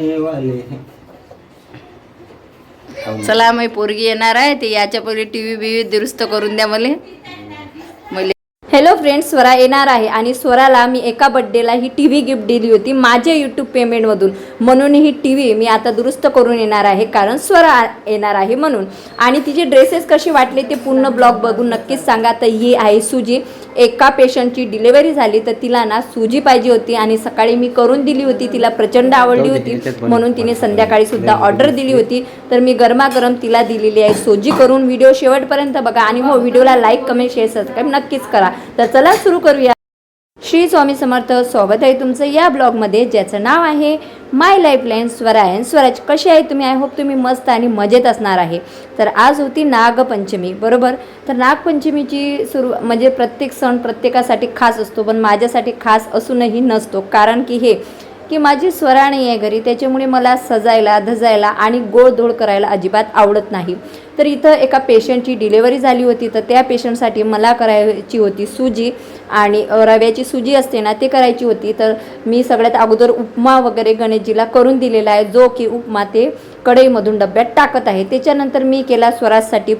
वाले चला मग पोरगी येणार आहे ते याच्या पहिले टी व्ही बिव्ही दुरुस्त करून द्या मला मले. हॅलो फ्रेंड्स स्वरा येणार आहे आणि स्वराला मी एका बड्डेला ही टी व्ही गिफ्ट दिली होती माझ्या यूट्यूब पेमेंटमधून म्हणून ही टी व्ही मी आता दुरुस्त करून येणार आहे कारण स्वरा येणार आहे म्हणून. आणि तिचे ड्रेसेस कसे वाटले ते पूर्ण ब्लॉग बघून नक्कीच सांगा. तर ही आहे सुजी एका पेशंटची डिलिव्हरी झाली तर तिला ना सुजी पाहिजे होती आणि सकाळी मी करून दिली होती. तिला प्रचंड आवडली होती. म्हणून तिने संध्याकाळी सुद्धा ऑर्डर दिली होती. तर मी गरमागरम तिला दिलेली आहे सोजी करून. व्हिडिओ शेवटपर्यंत बघा आणि हो व्हिडिओला लाईक कमेंट शेअर सबस्क्राईब नक्कीच करा. तर चला सुरू करूया. श्री स्वामी समर्थ स्वागत आहे तुमचं या ब्लॉगमध्ये ज्याचं नाव आहे माय लाईफलाईन स्वरायन स्वराज कशी आहे तुम्ही? आय होप तुम्ही मस्त आणि मजेत असणार आहे. तर आज होती नागपंचमी बरोबर? तर नागपंचमीची सुरू म्हणजे प्रत्येक सण प्रत्येकासाठी खास असतो पण माझ्यासाठी खास असूनही नसतो. कारण की हे की माझी स्वरा नाही आहे घरी त्याच्यामुळे मला सजायला धजायला आणि गोडधोड करायला अजिबात आवडत नाही. तर इथं एका पेशंटची डिलेवरी झाली होती तर त्या पेशंटसाठी मला करायची होती सुजी आणि रव्याची सुजी असते ना ते करायची होती. तर मी सगळ्यात अगोदर उपमा वगैरे गणेशजीला करून दिलेला आहे जो की उपमा ते कढईमधून डब्यात टाकत आहे. त्याच्यानंतर मी केला स्वराजसाठी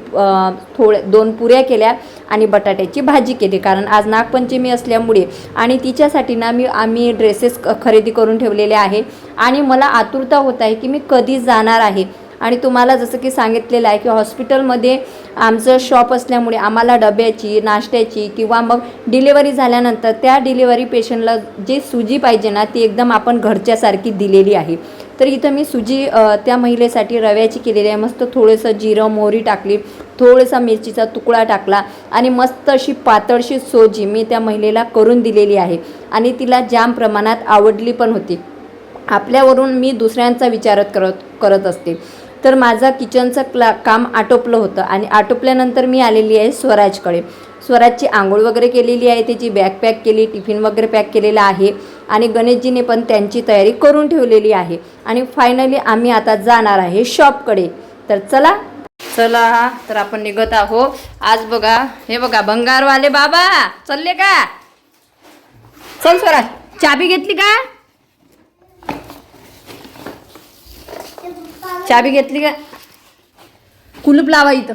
थोड्या दोन पुऱ्या केल्या आणि बटाट्याची भाजी केली. कारण आज नागपंचमी असल्यामुळे आणि तिच्यासाठी ना मी आम्ही ड्रेसेस खरेदी करून ठेवलेले आहे. आणि मला आतुरता होत आहे की मी कधी जाणार आहे. आणि तुम्हाला जसं की सांगितलेलं आहे की हॉस्पिटलमध्ये आमचं शॉप असल्यामुळे आम्हाला डब्याची नाश्त्याची किंवा मग डिलेवरी झाल्यानंतर त्या डिलेवरी पेशंटला जी सुजी पाहिजे ना ती एकदम आपण घरच्यासारखी दिलेली आहे. तर इथं मी सुजी त्या महिलेसाठी रव्याची केलेली आहे. मस्त थोडंसं जिरं मोहरी टाकली थोडासा मिरचीचा तुकडा टाकला आणि मस्त अशी पातळशी सोजी मी त्या महिलेला करून दिलेली आहे. आणि तिला जाम प्रमाणात आवडली पण होती. आपल्यावरून मी दुसऱ्यांचा विचारत करत करत असते. तर माझा किचनचं क्ला काम आटोपलं होतं आणि आटोपल्यानंतर मी आलेली आहे स्वराजकडे. स्वराजची आंघोळ वगैरे केलेली आहे त्याची बॅग पॅक केली टिफिन वगैरे पॅक केलेला आहे आणि गणेशजीने पण त्यांची तयारी करून ठेवलेली आहे. आणि फायनली आम्ही आता जाणार आहे शॉपकडे तर चला. चला तर आपण निघत आहो. आज बघा हे बघा भंगारवाले बाबा. चलले का? चल स्वराज चाबी घेतली का? चाबी घेतली का? कुलूप लावा इथं.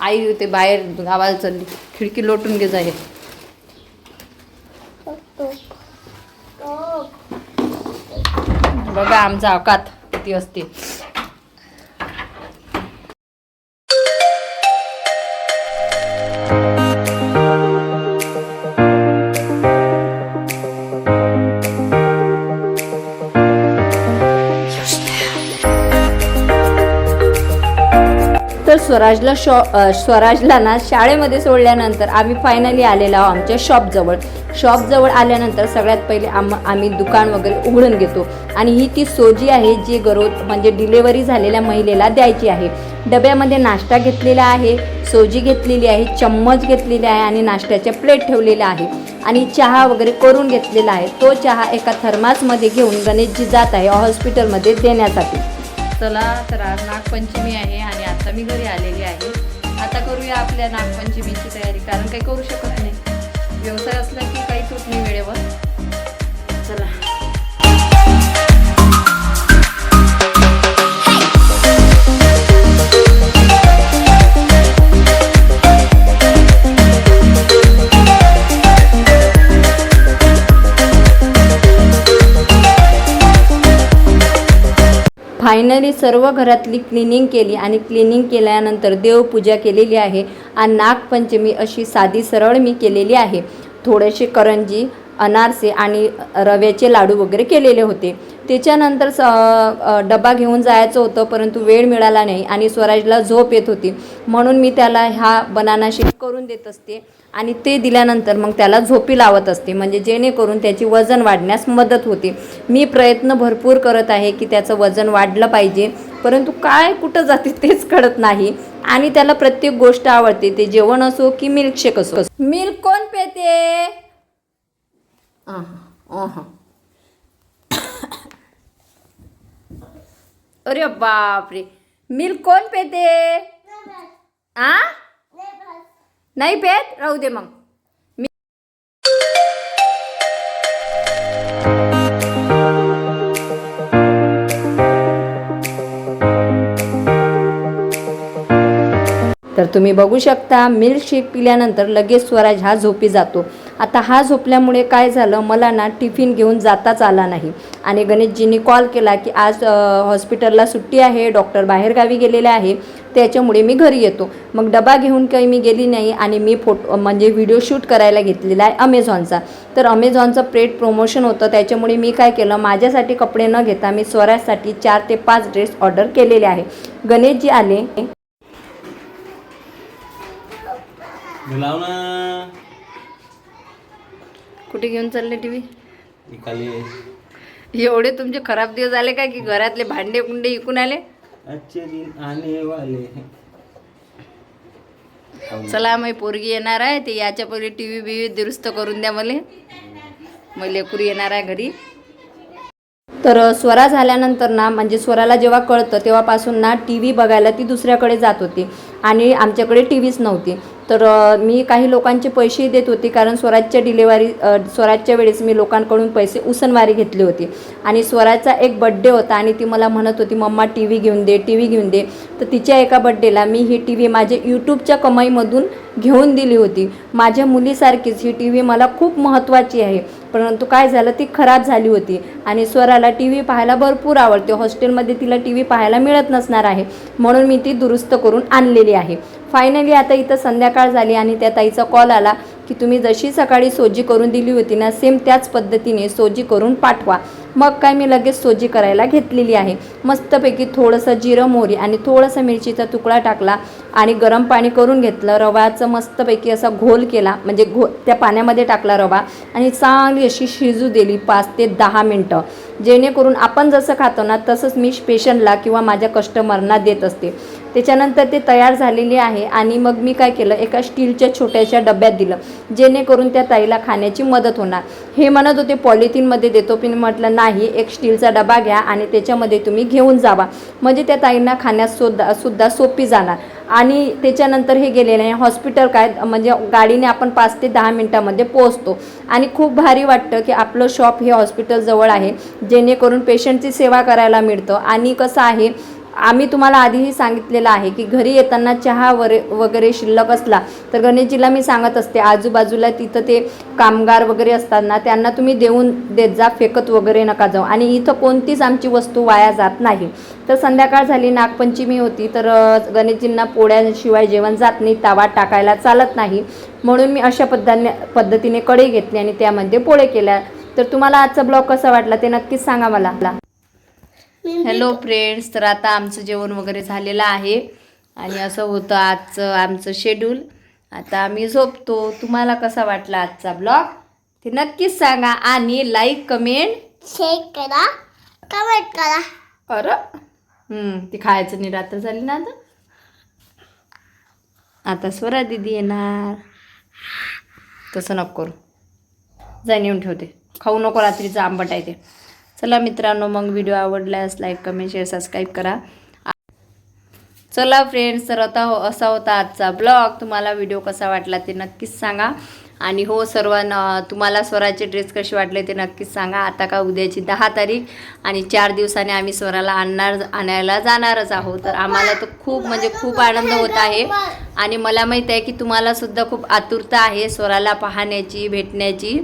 आई होते बाहेर गावाला चालली. खिडकी लोटून घे जाय. बघा आमचा अवकात किती असते. तर स्वराजला शॉ स्वराजला ना शाळेमध्ये सोडल्यानंतर आम्ही फायनली आलेलो आहोत आमच्या शॉपजवळ शॉपजवळ आल्यानंतर सगळ्यात पहिले आम आम्ही दुकान वगैरे उघडून घेतो. आणि ही ती सोजी आहे जी गरोद म्हणजे डिलेवरी झालेल्या महिलेला द्यायची आहे. डब्यामध्ये नाश्ता घेतलेला आहे सोजी घेतलेली आहे चम्मच घेतलेली आहे आणि नाश्त्याच्या प्लेट ठेवलेल्या आहे. आणि चहा वगैरे करून घेतलेला आहे. तो चहा एका थर्मासमध्ये घेऊन गणेशजी जात आहे हॉस्पिटलमध्ये देण्यासाठी. चला तर आज नागपंचमी आहे आणि आता मी घरी आलेली आहे. आता करूया आपल्या नागपंचमीची तयारी कारण काही करू शकत नाही. व्यवसाय असला की काही सूट नाही वेळेवर. चला. फायनली सर्व घरातली क्लिनिंग केली आणि क्लिनिंग केल्यानंतर देवपूजा केलेली आहे. आणि नागपंचमी अशी साधी सरळ मी केलेली आहे. थोडेसे करंजी अनारसे आणि रव्याचे लाडू वगैरे केलेले होते. त्याच्यानंतर स डबा घेऊन जायचं होतं परंतु वेळ मिळाला नाही आणि स्वराजला झोप येत होती. म्हणून मी त्याला हा बनाना शेक करून देत असते आणि ते दिल्यानंतर मग त्याला झोपी लावत असते. म्हणजे जेणेकरून त्याची वजन वाढण्यास मदत होते. मी प्रयत्न भरपूर करत आहे की त्याचं वजन वाढलं पाहिजे परंतु काय कुठं जाते तेच कळत नाही आणि त्याला प्रत्येक गोष्ट आवडते. ते जेवण असो की मिल्कशेक असो. मिल्क कोण पेते? हां अरे बापरे मिल्क कोण पेते आ नाही पेत राहू दे मग तर तुम्ही बघू शकता मिल्क शेक पिल्यानंतर लगेच स्वराज हा झोपी जातो. आता हा झोपल्यामुळे काय झालं? मला ना टिफिन घेऊन जाताच आला नाही. आणि गणेशजींनी कॉल केला की आज हॉस्पिटलला सुट्टी आहे डॉक्टर बाहेरगावी गेलेले आहे त्याच्यामुळे मी घरी येतो. मग डबा घेऊन काही मी गेली नाही आणि मी फोटो म्हणजे व्हिडिओ शूट करायला घेतलेला आहे अमेझॉनचा तर अमेझॉनचं प्रेट प्रमोशन होतं त्याच्यामुळे मी काय केलं? माझ्यासाठी कपडे न घेता मी स्वराजसाठी चार ते पाच ड्रेस ऑर्डर केलेले आहे. गणेशजी आले. ना. कुठे घेऊन चालले टी व्ही एवढे तुमचे खराब दिवस आले का की घरातले भांडे कुंडे इकून आले? चला मग पोरगी येणार आहे ते याच्या पहिले टी व्ही बिव्ही दुरुस्त करून द्या मला. मग लेकरू येणार आहे घरी. तर स्वरा झाल्यानंतर ना म्हणजे स्वराला जेव्हा कळतं तेव्हापासून ना टी व्ही बघायला ती दुसऱ्याकडे जात होती. आणि आमच्याकडे टी व्हीच नव्हती. तर मी काही लोकांचे पैसेही देत होती कारण स्वराजच्या डिलेवरी स्वराजच्या वेळेस मी लोकांकडून पैसे उसनवारी घेतली होती. आणि स्वराजचा एक बड्डे होता आणि ती मला म्हणत होती मम्मा टी व्ही घेऊन दे टी व्ही घेऊन दे. तर तिच्या एका बड्डेला मी ही टी व्ही माझ्या यूट्यूबच्या कमाईमधून घेऊन दिली होती. माझ्या मुलीसारखीच ही टी व्ही मला खूप महत्त्वाची आहे. परंतु काय झालं ती खराब झाली होती. आणि स्वराला टी व्ही पाहायला भरपूर आवडते. हॉस्टेलमध्ये तिला टी व्ही पाहायला मिळत नसणार आहे. म्हणून मी ती दुरुस्त करून आणलेली आहे. फायनली आता इथं संध्याकाळ झाली आणि त्या ताईचा कॉल आला की तुम्ही जशी सकाळी सोजी करून दिली होती ना सेम त्याच पद्धतीने सोजी करून पाठवा. मग काय मी लगेच सोजी करायला घेतलेली आहे. मस्तपैकी थोडंसं जिरं मोहरी आणि थोडंसं मिरचीचा तुकडा टाकला आणि गरम पाणी करून घेतलं. रव्याचं मस्तपैकी असा घोल केला म्हणजे घो त्या पाण्यामध्ये टाकला रवा आणि चांगली अशी शिजू दिली पाच ते दहा मिनटं. जेणेकरून आपण जसं खातो ना तसंच मी पेशंटला किंवा माझ्या कस्टमरना देत असते. त्याच्यानंतर ते तयार झालेले आहे आणि मग मी काय केलं एका स्टीलच्या छोट्याशा डब्यात दिलं जेणेकरून त्या ताईला खाण्याची मदत होणार. हे म्हणत होते पॉलिथिनमध्ये देतो. पण म्हटलं नाही एक स्टीलचा डबा घ्या आणि त्याच्यामध्ये तुम्ही घेऊन जावा. म्हणजे त्या ताईंना खाण्यास सुद्धा सुद्धा सोपी जाणार. आणि त्याच्यानंतर हे गेलेले आहे हॉस्पिटल काय म्हणजे गाडीने आपण पाच ते दहा मिनटामध्ये पोहोचतो. आणि खूप भारी वाटतं की आपलं शॉप हे हॉस्पिटलजवळ आहे जेणेकरून पेशंटची सेवा करायला मिळतं. आणि कसं आहे आम्ही तुम्हाला आधीही सांगितलेलं आहे की घरी येताना चहा वरे वगैरे शिल्लक असला तर गणेशजीला मी सांगत असते. आजूबाजूला तिथं ते कामगार वगैरे असतात ना त्यांना तुम्ही देऊन देत जा फेकत वगैरे नका जाऊ. आणि इथं कोणतीच आमची वस्तू वाया जात नाही. तर संध्याकाळ झाली नागपंचमी होती तर गणेशजींना पोळ्याशिवाय जेवण जात नाही तावा टाकायला चालत नाही. म्हणून मी अशा पद्धतीने पद्धतीने कडे घेतली आणि त्यामध्ये पोळे केल्या. तर तुम्हाला आजचा ब्लॉग कसा वाटला ते नक्कीच सांगा मला. हॅलो फ्रेंड्स तर आता आमचं जेवण वगैरे झालेलं आहे. आणि असं होतं आजचं आमचं शेड्यूल आता आम्ही झोपतो. तुम्हाला कसा वाटला आजचा ब्लॉग ते नक्कीच सांगा आणि लाईक कमेंट शेअर करा. कमेंट करा. अरे. ती खायचं नाही रात्र झाली ना आता. आता स्वरा दिदी येणार. तसं नको करू. जाईन येऊन ठेवते. खाऊ नको रात्रीचं आंबट आहे ते. चला मित्रांनो मग व्हिडिओ आवडल्यास लाईक कमेंट शेअर सबस्क्राईब करा. चला फ्रेंड्स तर आता हो असा होता आजचा ब्लॉग तुम्हाला व्हिडिओ कसा वाटला ते नक्कीच सांगा. आणि हो सर्वांना तुम्हाला स्वराचे ड्रेस कसे वाटले ते नक्कीच सांगा. आता का उद्याची दहा तारीख आणि चार दिवसाने आम्ही स्वराला आणणार आणायला जाणारच आहोत. तर आम्हाला तर खूप म्हणजे खूप आनंद होत आहे. आणि मला माहीत आहे की तुम्हाला सुद्धा खूप आतुरता आहे स्वराला पाहण्याची भेटण्याची.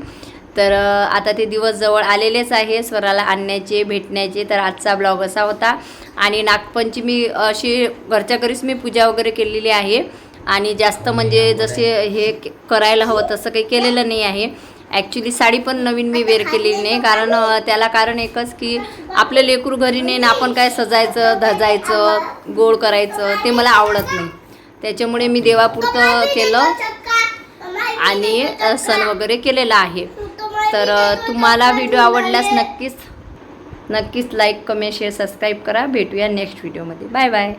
तर आता ते दिवस जवळ आलेलेच आहे. स्वराला आणण्याचे भेटण्याचे. तर आजचा ब्लॉग असा होता. आणि नागपंचमी अशी घरच्या घरीच मी पूजा वगैरे केलेली आहे. आणि जास्त म्हणजे जसे हे करायला हवं तसं काही केलेलं नाही आहे. ॲक्च्युली साडी पण नवीन मी वेअर केलेली नाही. कारण त्याला कारण एकच की आपलं लेकरू घरी नाही ना आपण काय सजायचं धजायचं गोड करायचं ते मला आवडत नाही. त्याच्यामुळे मी देवापुरतं केलं. आणि सण वगैरे केलेला आहे. तर तुम्हाला व्हिडिओ आवडल्यास नक्कीच नक्कीच लाईक कमेंट शेअर सबस्क्राईब करा. भेटूया नेक्स्ट व्हिडिओमध्ये बाय बाय